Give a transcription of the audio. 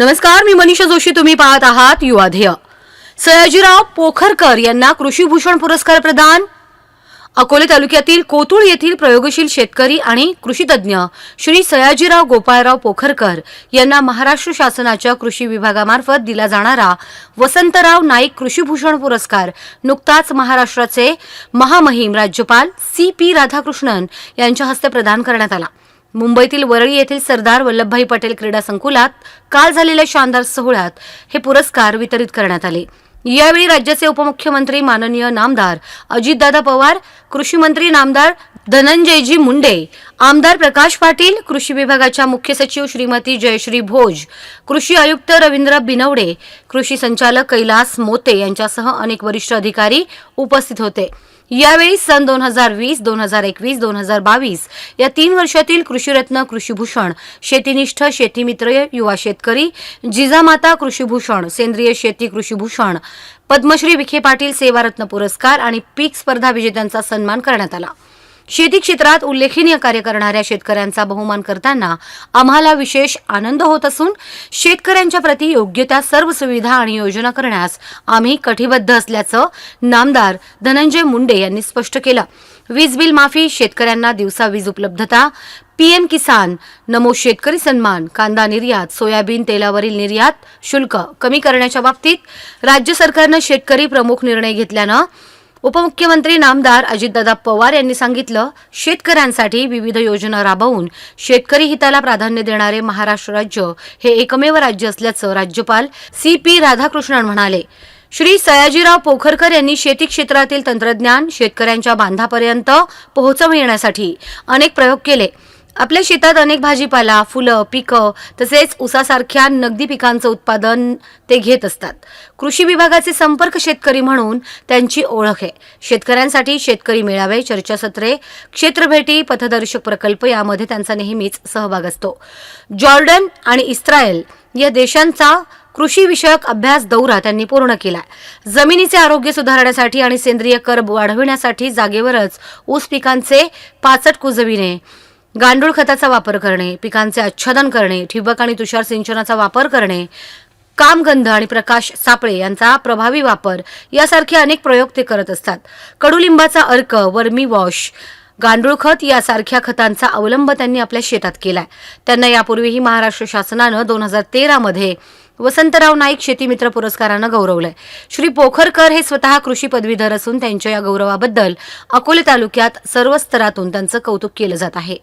नमस्कार मी मनीषा जोशी तुम्ही पाहत आहात युवाध्येय सयाजीराव पोखरकर यांना कृषीभूषण पुरस्कार प्रदान. अकोले तालुक्यातील कोतुळ येथील प्रयोगशील शेतकरी आणि कृषीतज्ञ श्री सयाजीराव गोपाळराव पोखरकर यांना महाराष्ट्र शासनाच्या कृषी विभागामार्फत दिला जाणारा वसंतराव नाईक कृषीभूषण पुरस्कार नुकताच महाराष्ट्राचे महामहिम राज्यपाल सी पी राधाकृष्णन यांच्या हस्ते प्रदान करण्यात आला. मुंबईतील वरळी येथील सरदार वल्लभभाई पटेल क्रीडा संकुलात काल झालेल्या शानदार सोहळ्यात हे पुरस्कार वितरित करण्यात आले. यावेळी राज्याचे उपमुख्यमंत्री माननीय नामदार अजितदादा पवार कृषी मंत्री नामदार धनंजयजी मुंडे आमदार प्रकाश पाटील कृषी विभागाच्या मुख्य सचिव श्रीमती जयश्री भोज कृषी आयुक्त रवींद्र बिनवडे कृषी संचालक कैलास मोते यांच्यासह अनेक वरिष्ठ अधिकारी उपस्थित होते. यावेळी सन दोन हजार वीस दोन हजार एकवीस दोन हजार बावीस या तीन वर्षातील कृषीरत्न कृषीभूषण शेतीनिष्ठ शेतीमित्र युवा शेतकरी जिजामाता कृषीभूषण सेंद्रिय शेती कृषीभूषण पद्मश्री विखे पाटील सेवारत्न पुरस्कार आणि पीक स्पर्धा विजेत्यांचा सन्मान करण्यात आला. शेती क्षेत्रात उल्लेखनीय कार्य करणाऱ्या शेतकऱ्यांचा बहुमान करताना आम्हाला विशेष आनंद होत असून शेतकऱ्यांच्या प्रति योग्य त्या सर्व सुविधा आणि योजना करण्यास आम्ही कटिबद्ध असल्याचं नामदार धनंजय मुंडे यांनी स्पष्ट केलं. वीज बिल माफी शेतकऱ्यांना दिवसा वीज उपलब्धता पीएम किसान नमो शेतकरी सन्मान कांदा निर्यात सोयाबीन तेलावरील निर्यात शुल्क कमी करण्याच्या बाबतीत राज्य सरकारनं शेतकरी प्रमुख निर्णय घेतल्यानं उपमुख्यमंत्री नामदार अजितदादा पवार यांनी सांगितलं शेतकऱ्यांसाठी विविध योजना राबवून शेतकरी हिताला प्राधान्य देणारे महाराष्ट्र राज्य हे एकमेव राज्य असल्याचं राज्यपाल सी पी राधाकृष्णन म्हणाले. श्री सयाजीराव पोखरकर यांनी शेती क्षेत्रातील तंत्रज्ञान शेतकऱ्यांच्या बांधापर्यंत पोहोचविण्यासाठी अनेक प्रयोग केले. आपल्या शेतात अनेक भाजीपाला फुलं पिकं तसेच उसासारख्या नगदी पिकांचं उत्पादन ते घेत असतात. कृषी विभागाचे संपर्क शेतकरी म्हणून त्यांची ओळख आहे. शेतकऱ्यांसाठी शेतकरी मेळावे चर्चासत्रे क्षेत्रभेटी पथदर्शक प्रकल्प यामध्ये त्यांचा नेहमीच सहभाग असतो. जॉर्डन आणि इस्रायल या देशांचा कृषीविषयक अभ्यास दौरा त्यांनी पूर्ण केला जमिनीचे आरोग्य सुधारण्यासाठी आणि सेंद्रिय कर वाढविण्यासाठी जागेवरच ऊस पिकांचे पाचट कुजविणे गांडूळ खताचा वापर करणे पिकांचे आच्छादन करणे ठिबक आणि तुषार सिंचनाचा वापर करणे कामगंध आणि प्रकाश सापळे यांचा प्रभावी वापर यासारखे अनेक प्रयोग ते करत असतात. कडुलिंबाचा अर्क वर्मी वॉश गांडूळ खत यासारख्या खतांचा अवलंब त्यांनी आपल्या शेतात केलाय. त्यांना यापूर्वीही महाराष्ट्र शासनानं दोन हजार तेरामध्ये वसंतराव नाईक शेतीमित्र पुरस्कारानं गौरवलंय. श्री पोखरकर हे स्वतः कृषी पदवीधर असून त्यांच्या या गौरवाबद्दल अकोले तालुक्यात सर्व स्तरातून त्यांचं कौतुक केलं जात आहे.